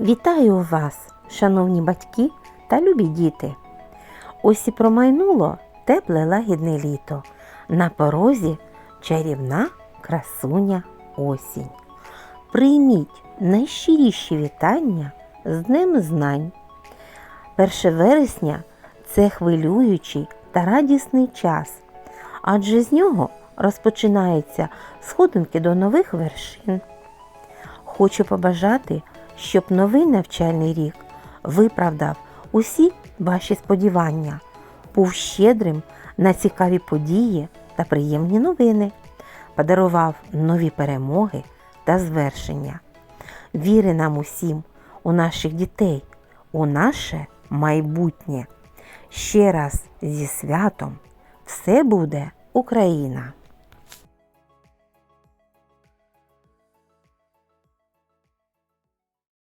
Вітаю вас, шановні батьки та любі діти. Ось і промайнуло тепле лагідне літо. На порозі чарівна красуня осінь. Прийміть найщиріші вітання з Днем Знань. 1 вересня це хвилюючий та радісний час, адже з нього розпочинаються сходинки до нових вершин. Хочу побажати, щоб новий навчальний рік виправдав усі ваші сподівання, був щедрим на цікаві події та приємні новини, подарував нові перемоги та звершення. Віри нам усім, у наших дітей, у наше майбутнє. Ще раз зі святом все буде Україна!